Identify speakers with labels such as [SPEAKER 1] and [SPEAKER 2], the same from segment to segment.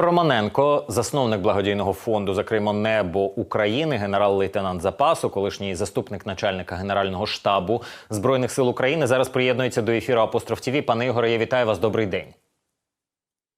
[SPEAKER 1] Романенко, засновник благодійного фонду Закримо небо України, генерал-лейтенант запасу, колишній заступник начальника генерального штабу збройних сил України. Зараз приєднується до ефіру Апостроф ТВ. Пане Ігоре, я вітаю вас. Добрий день.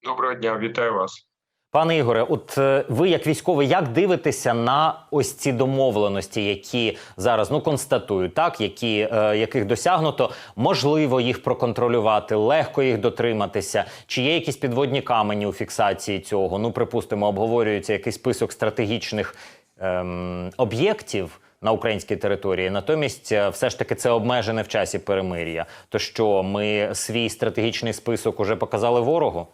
[SPEAKER 2] Доброго дня, вітаю вас.
[SPEAKER 1] Пане Ігоре, от е, ви, як військовий, як дивитеся на ось ці домовленості, які зараз ну констатують, так які е, яких досягнуто, можливо їх проконтролювати, легко їх дотриматися? Чи є якісь підводні камені у фіксації цього? Ну, припустимо, обговорюється якийсь список стратегічних ем, об'єктів. На українській території натомість, е, все ж таки, це обмежене в часі перемир'я. То що ми свій стратегічний список уже показали ворогу?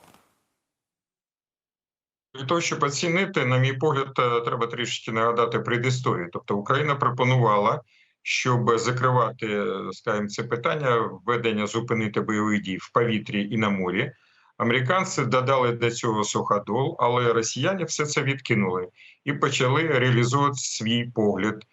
[SPEAKER 2] Для того, щоб оцінити, на мій погляд, е, треба трішки нагадати предісторію. Тобто Україна пропонувала, щоб закривати, е, скажімо, це питання введення зупинити бойових дій в повітрі і на морі. Американці додали для цього суходол, але росіяни все це відкинули і почали реалізовувати свій погляд.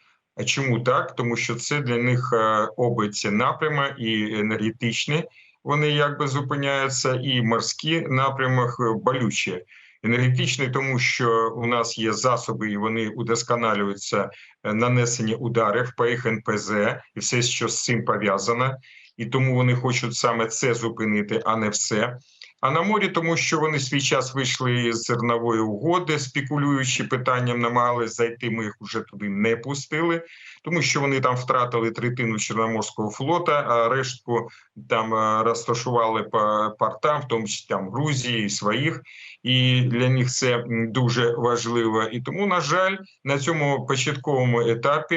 [SPEAKER 2] Чому так? Тому що це для них е, обиці напрями і енергетичні. Вони якби зупиняються, і морські напрямок болючі. Енергетичний, тому що у нас є засоби, і вони удосконалюються нанесення нанесені ударів по їх НПЗ і все, що з цим пов'язано, і тому вони хочуть саме це зупинити, а не все. А на морі, тому що вони свій час вийшли з зернової угоди, спекулюючи питанням, намагались зайти. Ми їх вже туди не пустили, тому що вони там втратили третину Чорноморського флота, а рештку там е, розташували по портам, в тому числі там Грузії, своїх, і для них це дуже важливо. І тому, на жаль, на цьому початковому етапі.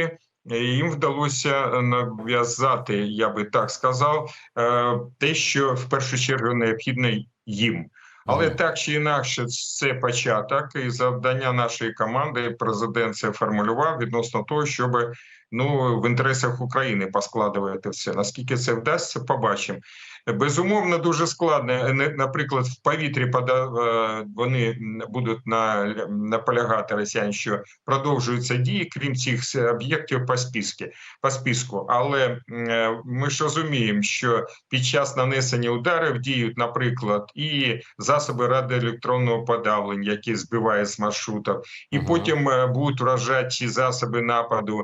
[SPEAKER 2] е, Їм вдалося нав'язати, я би так сказав, е, те, що в першу чергу необхідно їм. Але так чи інакше, це початок і завдання нашої команди. Президент це формулював відносно того, щоб ну в інтересах України поскладувати все. Наскільки це вдасться, побачимо. Безумовно, дуже складно. Наприклад, в повітрі е, вони будуть на, наполягати росіян, що продовжуються дії, крім цих об'єктів по списку. По списку. Але е, ми ж розуміємо, що під час нанесення ударів діють, наприклад, і засоби радіоелектронного подавлення, які збивають з маршрутів, і потім е, будуть вражати засоби нападу,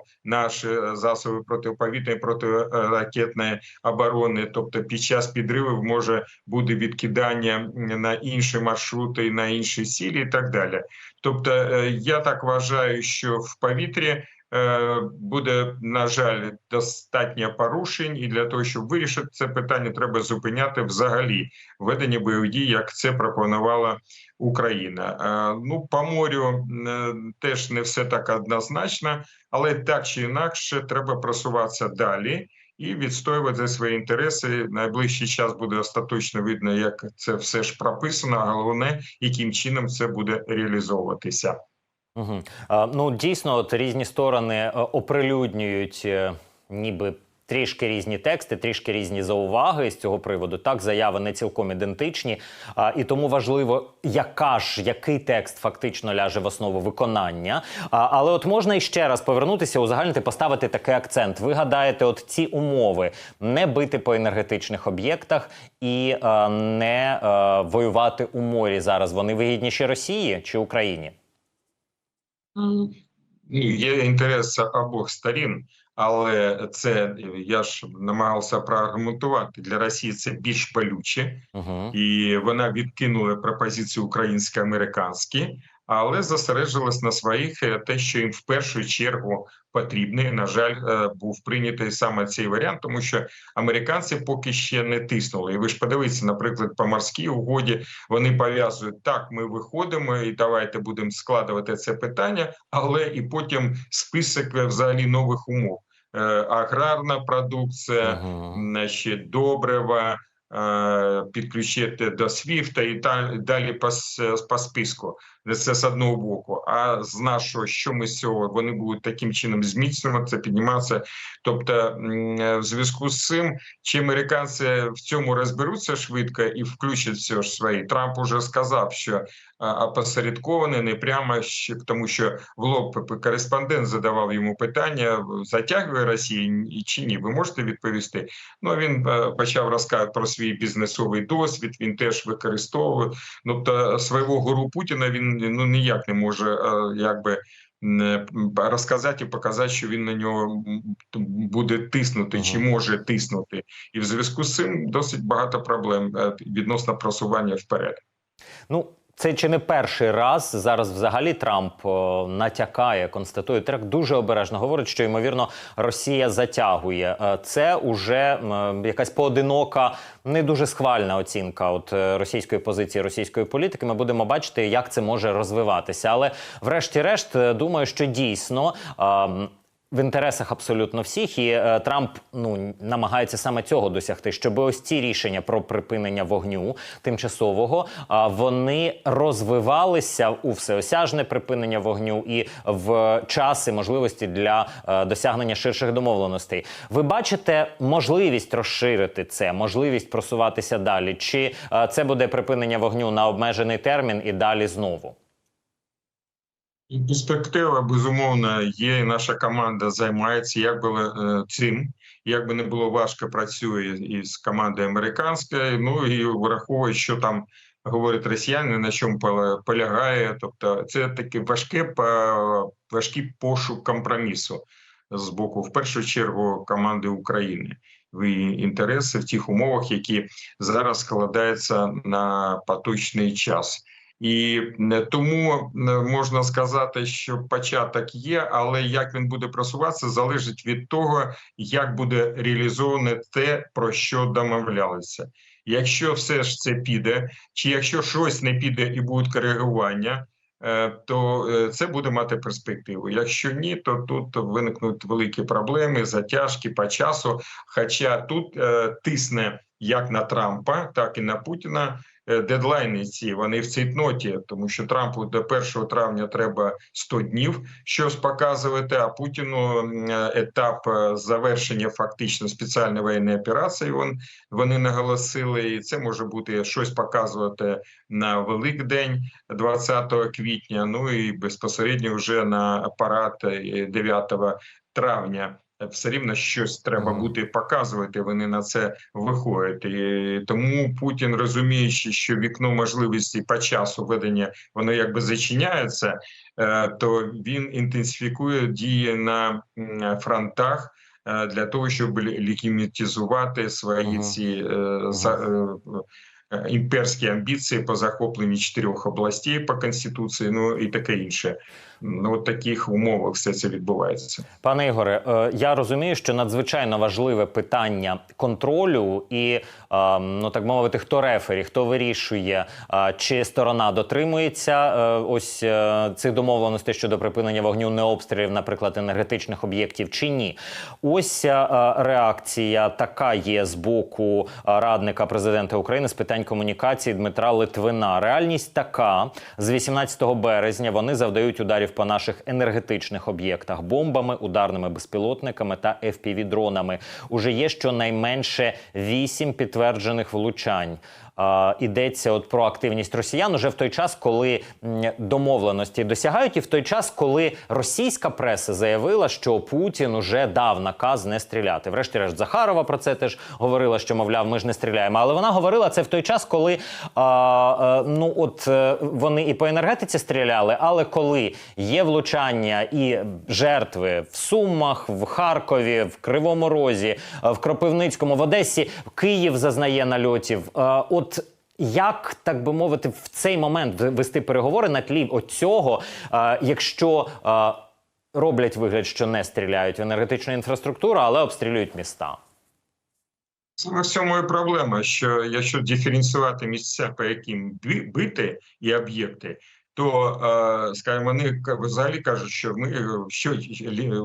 [SPEAKER 2] наші е, засоби протиповітряної протиракетної оборони. Тобто, під час підривів може бути відкидання на інші маршрути, на інші цілі, і так далі. Тобто, е, я так вважаю, що в повітрі. Е, Буде на жаль достатньо порушень, і для того, щоб вирішити це питання, треба зупиняти взагалі ведення бойових дій, як це пропонувала Україна. Е, Ну по морю е, теж не все так однозначно, але так чи інакше треба просуватися далі і відстоювати свої інтереси. Найближчий час буде остаточно видно, як це все ж прописано. А головне, яким чином це буде реалізовуватися.
[SPEAKER 1] Угу. А, ну дійсно, от різні сторони е, оприлюднюють е, ніби. Трішки різні тексти, трішки різні зауваги з цього приводу. Так, заяви не цілком ідентичні, а, і тому важливо, яка ж який текст фактично ляже в основу виконання. А, але от можна іще раз повернутися, узагальнити, поставити такий акцент. Ви гадаєте, от ці умови не бити по енергетичних об'єктах і е, не е, воювати у морі зараз. Вони вигідніші Росії чи Україні?
[SPEAKER 2] Є інтерес обох сторін, але це я ж намагався проаргументувати для Росії. Це більш болюче,
[SPEAKER 1] Угу.
[SPEAKER 2] і вона відкинула пропозиції українсько-американські, але зосережилась на своїх е, те, що їм в першу чергу потрібно. І, На жаль, е, був прийнятий саме цей варіант, тому що американці поки ще не тиснули. І ви ж подивіться, наприклад, по морській угоді вони пов'язують так. Ми виходимо і давайте будемо складувати це питання, але і потім список е, взагалі нових умов. Аграрна продукція,
[SPEAKER 1] Угу.
[SPEAKER 2] значить, добрива, підключити до SWIFT і далі по, по списку. Це з одного боку. А з нашого, що ми з цього, вони будуть таким чином зміцнюватися, підніматися. Тобто, е, в зв'язку з цим, чи американці в цьому розберуться швидко і включать все ж свої. Трамп уже сказав, що а, опосередковане, не прямо тому, що в лоб кореспондент задавав йому питання: затягує Росія чи ні? Ви можете відповісти? Ну він е, почав розказувати про свій бізнесовий досвід. Він теж використовує. Ну та свого гору Путіна він ну ніяк не може е, якби. Розказати і показати, що він на нього буде тиснути чи може тиснути, і в зв'язку з цим досить багато проблем е, відносно просування вперед.
[SPEAKER 1] Ну, це чи не перший раз зараз взагалі Трамп о, натякає, констатує так дуже обережно говорить, що ймовірно Росія затягує. Е, Це уже м, якась поодинока, не дуже схвальна оцінка от е, російської позиції, російської політики. Ми будемо бачити, як це може розвиватися. Але, врешті-решт, е, думаю, що дійсно. В інтересах абсолютно всіх, і е, Трамп ну намагається саме цього досягти, щоб ось ці рішення про припинення вогню тимчасового а, вони розвивалися у всеосяжне припинення вогню і в часи можливості для е, досягнення ширших домовленостей. Ви бачите можливість розширити це, можливість просуватися далі? Чи е, це буде припинення вогню на обмежений термін і далі знову?
[SPEAKER 2] Перспектива безумовно є. і Наша команда займається як би е, цим. Як би не було важко, працює із командою американською. Ну і враховує, що там говорять росіяни, на чому полягає. Тобто, це таке важке важкий пошук компромісу з боку, в першу чергу, команди України. В інтереси в тих умовах, які зараз складаються на поточний час. І е, тому е, можна сказати, що початок є, але як він буде просуватися, залежить від того, як буде реалізоване те, про що домовлялися. Якщо все ж це піде, чи якщо щось не піде і будуть коригування, е, то це буде мати перспективу. Якщо ні, то тут виникнуть великі проблеми, затяжки по часу. Хоча тут тисне як на Трампа, так і на Путіна дедлайни ці вони в цейтноті, тому що Трампу до 1 травня треба 100 днів щось показувати. А Путіну е, етап е, завершення фактично спеціальної воєнної операції. Вон вони наголосили, і це може бути щось показувати на Великдень 20 квітня. Ну і безпосередньо вже на апарат е, 9 травня. Все рівно щось треба буде показувати. Вони на це виходять. І тому Путін, розуміючи, що вікно можливості по часу ведення воно якби зачиняється, е, то він інтенсифікує дії на фронтах. е, Для того щоб лі- легітимізувати свої ці е, за, е, е, імперські амбіції по захопленні чотирьох областей по конституції, ну і таке інше. От таких умовах все це відбувається.
[SPEAKER 1] Пане Ігоре, е, я розумію, що надзвичайно важливе питання контролю і, е, ну так мовити, хто рефері, хто вирішує, е, чи сторона дотримується е, ось цих домовленостей щодо припинення вогню необстрілів, наприклад, енергетичних об'єктів, чи ні. Ось реакція така є з боку радника президента України з питань комунікації Дмитра Литвина. Реальність така: з 18 березня вони завдають ударів по наших енергетичних об'єктах бомбами, ударними безпілотниками та FPV-дронами. Уже є щонайменше вісім підтверджених влучань. Ідеться от про активність росіян уже в той час, коли домовленості досягають, і в той час, коли російська преса заявила, що Путін уже дав наказ не стріляти. Врешті-решт Захарова про це теж говорила, що мовляв, ми ж не стріляємо. Але вона говорила це в той час, коли а, а, ну от е, вони і по енергетиці стріляли, але коли є влучання і жертви в Сумах, в Харкові, в Кривому Розі, е, в Кропивницькому, в Одесі, Київ зазнає нальотів. Е, От як так би мовити, в цей момент вести переговори на тлі оцього, е, якщо е, роблять вигляд, що не стріляють в енергетичну інфраструктуру, але обстрілюють міста.
[SPEAKER 2] Саме в цьому і проблема, що якщо диференціювати місця, по яким бити і об'єкти, то, е, скажімо, вони взагалі кажуть, що ми е, що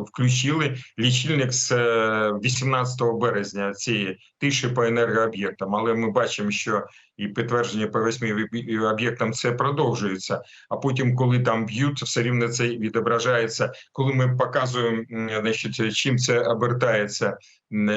[SPEAKER 2] включили лічильник з е, 18 березня цієї тиші по енергооб'єктам, але ми бачимо, що і підтвердження по восьми об'єктам це продовжується. А потім, коли там б'ють, все рівно це відображається. Коли ми показуємо, значить, чим це обертається,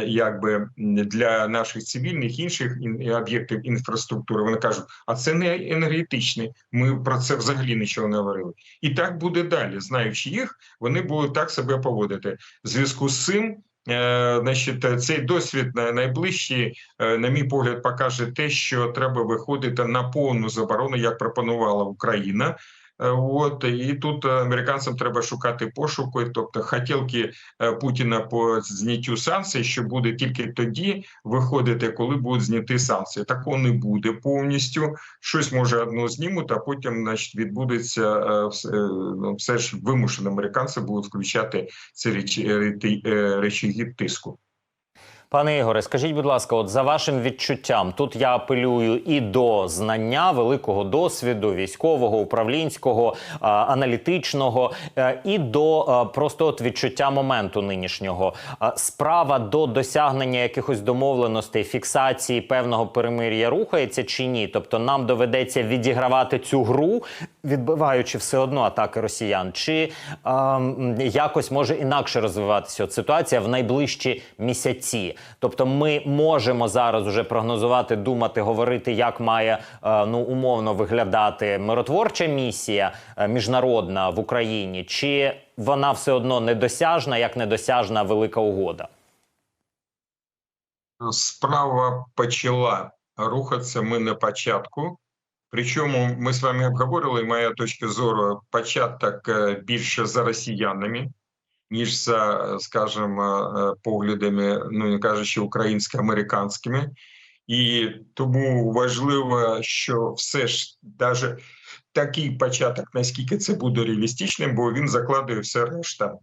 [SPEAKER 2] якби для наших цивільних інших об'єктів інфраструктури, вони кажуть, а це не енергетичний. Ми про це взагалі нічого не говорили. І так буде далі. Знаючи їх, вони будуть так себе поводити. В зв'язку з цим Значить, цей досвід на- найближчий, е, на мій погляд, покаже те, що треба виходити на повну заборону, як пропонувала Україна. Е, От і тут е, американцям треба шукати пошуку, тобто хотілки е, Путіна по зняттю санкцій, що буде тільки тоді виходити, коли будуть зняті санкції. Такого не буде повністю. Щось може одно знімуть, а потім, значить, відбудеться е, все, е, ну, все ж вимушено. Американці будуть включати ці речі речі- тиску.
[SPEAKER 1] Пане Ігоре, скажіть, будь ласка, от за вашим відчуттям, тут я апелюю і до знання великого досвіду військового, управлінського, а, аналітичного, е, і до а, просто от відчуття моменту нинішнього. А, Справа до досягнення якихось домовленостей, фіксації певного перемир'я рухається чи ні? Тобто нам доведеться відігравати цю гру, відбиваючи все одно атаки росіян, чи а, якось може інакше розвиватися от ситуація в найближчі місяці. Тобто, ми можемо зараз уже прогнозувати, думати, говорити, як має е, ну умовно виглядати миротворча місія е, міжнародна в Україні, чи вона все одно недосяжна, як недосяжна велика угода.
[SPEAKER 2] Справа почала рухатися. Ми на початку. Причому ми з вами обговорили, моя точка зору, початок е, більше за росіянами, ніж за, скажімо, е, поглядами, ну не кажучи, українсько-американськими. І тому важливо, що все ж даже такий початок, наскільки це буде реалістичним, бо він закладує все решта.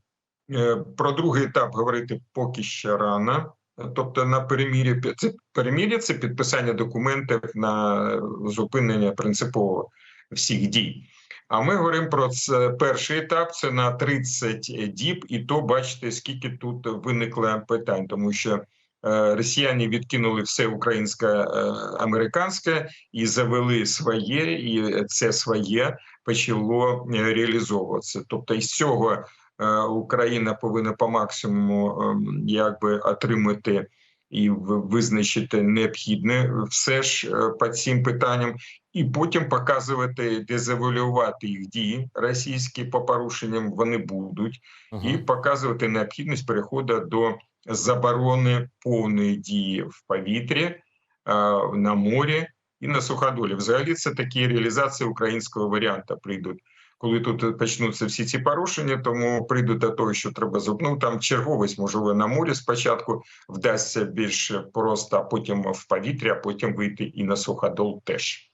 [SPEAKER 2] Е, Про другий етап говорити поки ще рано. Тобто на перемір'я це перемір'я це підписання документів на зупинення принципово всіх дій. А ми говоримо про це перший етап. Це на 30 діб, і то бачите, скільки тут виникло питань, тому що е, росіяни відкинули все українське е, американське і завели своє, і це своє почало е, реалізовуватися. Тобто із цього Україна повинна по максимуму ем, якби отримати і визначити необхідне все ж е, по цим питанням, і потім показувати, дезавуалювати їх дії російські по порушенням вони будуть, і показувати необхідність переходу до заборони повної дії в повітрі, е, на морі і на суходолі. Взагалі, це такі реалізації українського варіанту прийдуть. Коли тут почнуться всі ці порушення, тому прийду до того, що треба зуб- ну, там черговість, можливо, на морі спочатку вдасться більш просто, а потім в повітря, а потім вийти і на суходол теж.